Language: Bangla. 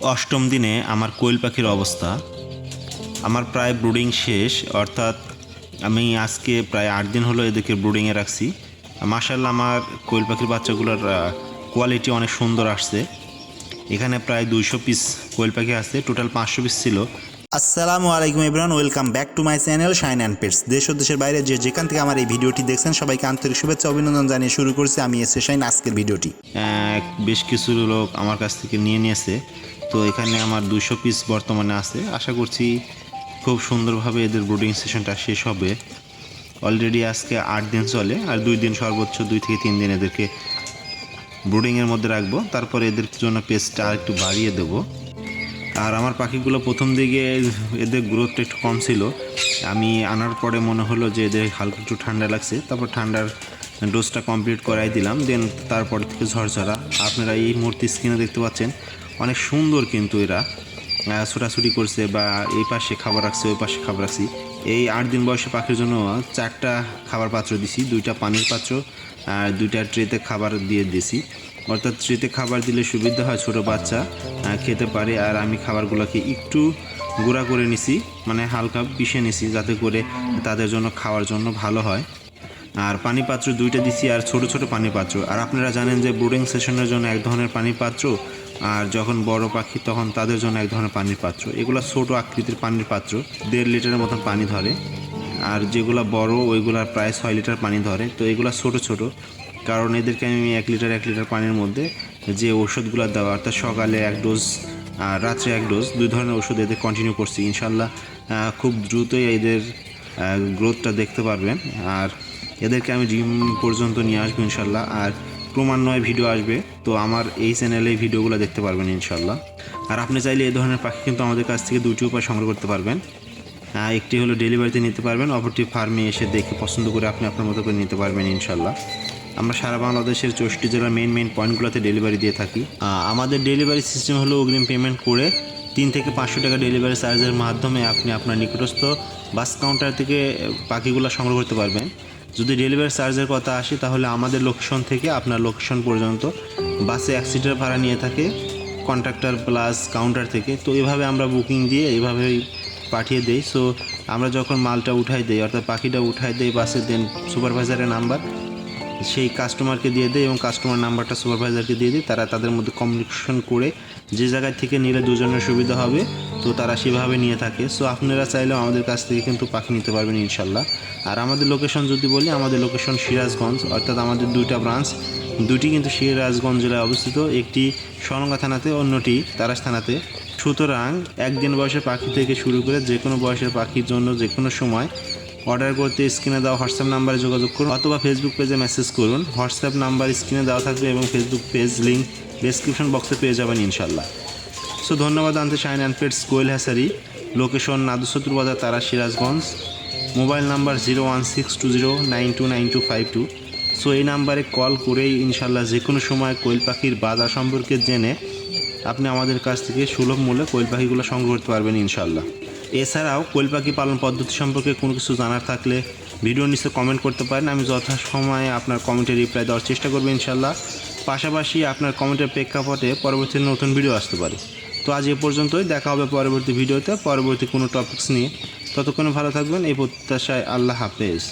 অষ্টম দিনে আমার কোয়েল পাখির অবস্থা। আমার প্রায় ব্রুডিং শেষ, অর্থাৎ আমি আজকে প্রায় আট দিন হলো এদেরকে ব্রুডিংয়ে রাখছি। মাসাল্লাহ আমার কোয়েল পাখির বাচ্চাগুলোর কোয়ালিটি অনেক সুন্দর আসছে। এখানে প্রায় দুইশো পিস কোয়েল পাখি আসছে টোটাল পাঁচশো পিস ছিল। আসসালামু আলাইকুম Ibran welcome back to my channel shine and pets. দেশ ও দেশের বাইরে যে যেখান থেকে আমার এই ভিডিওটি দেখছেন, সবাইকে আন্তরিক শুভেচ্ছা অভিনন্দন জানিয়ে শুরু করছি। আমি এসে শাইন, আজকের ভিডিওটি। বেশ কিছু লোক আমার কাছ থেকে নিয়ে নিয়েছে। তো এখানে আমার দুশো পিস বর্তমানে আছে। আশা করছি খুব সুন্দরভাবে এদের ব্রুডিং সেশনটা শেষ হবে। অলরেডি আজকে আট দিন চলে, আর দুই দিন সর্বোচ্চ দুই থেকে তিন দিন এদেরকে ব্রুডিংয়ের মধ্যে রাখব। তারপরে এদের জন্য পেস্টটা আর একটু বাড়িয়ে দেবো। আর আমার পাখিগুলো প্রথম দিকে এদের গ্রোথটা একটু কম ছিল। আমি আনার পরে মনে হলো যে এদের হালকা একটু ঠান্ডা লাগছে। তারপর ঠান্ডার ডোজটা কমপ্লিট করাই দিলাম। দেন তারপর থেকে ঝরঝরা। আপনারা এই মূর্তি স্ক্রিনে দেখতে পাচ্ছেন, অনেক সুন্দর কিন্তু এরা। ছোটাছুটি করছে বা এই পাশে খাবার রাখছে, ওই পাশে খাবার রাখছি। এই আট দিন বয়সে পাখির জন্য চারটা খাবার পাত্র দিছি, দুইটা পানির পাত্র আর দুইটা ট্রেতে খাবার দিয়ে দিছি। অর্থাৎ ট্রেতে খাবার দিলে সুবিধা হয় ছোট বাচ্চা খেতে পারে। আর আমি খাবারগুলোকে একটু গুঁড়া করে নিছি মানে হালকা পিষে নিছি, যাতে করে তাদের জন্য খাওয়ার জন্য ভালো হয়। আর পানি পাত্র দুইটা দিছি আর ছোট ছোট পানি পাত্র আর আপনারা জানেন যে বোর্ডিং সেশনের জন্য এক ধরনের পানি পাত্র আর যখন বড় পাখি তখন তাদের জন্য এক ধরনের পানির পাত্র এগুলো ছোট আকৃতির পানির পাত্র দেড় লিটারের মতন পানি ধরে। আর যেগুলো বড় ওইগুলা প্রায় ছয় লিটার পানি ধরে। তো এগুলো ছোট ছোট, কারণ এদেরকে আমি এক লিটার এক লিটার পানির মধ্যে যে ওষুধগুলো দেওয়া, অর্থাৎ সকালে এক ডোজ আর রাত্রে এক ডোজ, দুই ধরনের ওষুধ এদের কন্টিনিউ করছি। ইনশাল্লাহ খুব দ্রুতই এদের গ্রোথটা দেখতে পারবেন। আর এদেরকে আমি জিম পর্যন্ত নিয়ে আসব ইনশাল্লাহ। আর ক্রমান্বয়ে ভিডিও আসবে। তো আমার এই চ্যানেলে ভিডিওগুলো দেখতে পারবেন ইনশাল্লাহ। আর আপনি চাইলে এই ধরনের পাখি কিন্তু আমাদের কাছ থেকে দুটি উপায় সংগ্রহ করতে পারবেন। একটি হলো ডেলিভারিতে নিতে পারবেন। অপরটি ফার্মে এসে দেখে পছন্দ করে আপনি আপনার মতো করে নিতে পারবেন ইনশাল্লাহ। আমরা সারা বাংলাদেশের চৌষট্টি জেলার মেন মেন পয়েন্টগুলোতে ডেলিভারি দিয়ে থাকি। আমাদের ডেলিভারি সিস্টেম হলো অগ্রিম পেমেন্ট করে তিন থেকে পাঁচশো টাকা ডেলিভারি চার্জের মাধ্যমে আপনি আপনার নিকটস্থ বাস কাউন্টার থেকে পাখিগুলো সংগ্রহ করতে পারবেন। যদি ডেলিভারি চার্জের কথা আসে, তাহলে আমাদের লোকেশন থেকে আপনার লোকেশন পর্যন্ত বাসে এক সিটের ভাড়া নিয়ে থাকে, কন্ট্রাক্টর প্লাস কাউন্টার থেকে। তো এভাবে আমরা বুকিং দিয়ে এভাবেই পাঠিয়ে দেই। সো আমরা যখন মালটা উঠাই দেই, অর্থাৎ পাখিটা উঠাই দেই বাসে দেন সুপারভাইজারের নাম্বার, সেই কাস্টমারকে দিয়ে দেয় এবং কাস্টমার নাম্বারটা সুপারভাইজারকে দিয়ে দিই। তারা তাদের মধ্যে কমিউনিকেশন করে, যে জায়গায় থেকে নিলে দুজনের সুবিধা হবে তো তারা সেভাবে নিয়ে থাকে। সো আপনারা চাইলেও আমাদের কাছ থেকে কিন্তু পাখি নিতে পারবেন ইনশাল্লাহ। আর আমাদের লোকেশন যদি বলি, আমাদের লোকেশন সিরাজগঞ্জ, অর্থাৎ আমাদের দুইটা ব্রাঞ্চ দুটি কিন্তু সিরাজগঞ্জ জেলায় অবস্থিত। একটি সরঙ্গা থানাতে, অন্যটি তারাস থানাতে। সুতরাং একদিন বয়সের পাখি থেকে শুরু করে যে কোনো বয়সের পাখির জন্য যে কোনো সময় অর্ডার করতে স্ক্রিনে দেওয়া হোয়াটসঅ্যাপ নাম্বারে যোগাযোগ করুন, অথবা ফেসবুক পেজে মেসেজ করুন। হোয়াটসঅ্যাপ নাম্বার স্ক্রিনে দেওয়া থাকবে এবং ফেসবুক পেজ লিঙ্ক ডেসক্রিপশন বক্সে পেয়ে যাবেন ইনশাল্লাহ। সো ধন্যবাদ আনতে শাইন অ্যান্ড পেটস কোয়েল হ্যাসারি। লোকেশন নাদুসতুর বাজার, তারা Sirajganj. Mobile number zero one six two zero nine two nine two five two. So এই নাম্বারে কল করেই ইনশাল্লাহ যে কোনো সময় কোয়েল পাখির বাজার সম্পর্কে জেনে আপনি আমাদের কাছ থেকে সুলভ মূল্যে কোয়েল পাখিগুলো সংগ্রহ করতে পারবেন ইনশাল্লাহ। এছাড়াও কোয়েল পাখি পালন পদ্ধতি সম্পর্কে কোনো কিছু জানার থাকলে ভিডিও নিচে কমেন্ট করতে পারেন। আমি যথাসময়ে আপনার কমেন্টে রিপ্লাই দেওয়ার চেষ্টা করব ইনশাল্লাহ। পাশাপাশি আপনার কমেন্টের প্রেক্ষাপটে পরবর্তী নতুন ভিডিও আসতে পারে। তো আজ এ পর্যন্তই। দেখা হবে পরবর্তী ভিডিওতে। পরবর্তী কোনো টপিক্স নিয়ে। ততক্ষণ ভালো থাকবেন। এই প্রত্যাশায় আল্লাহ হাফেজ।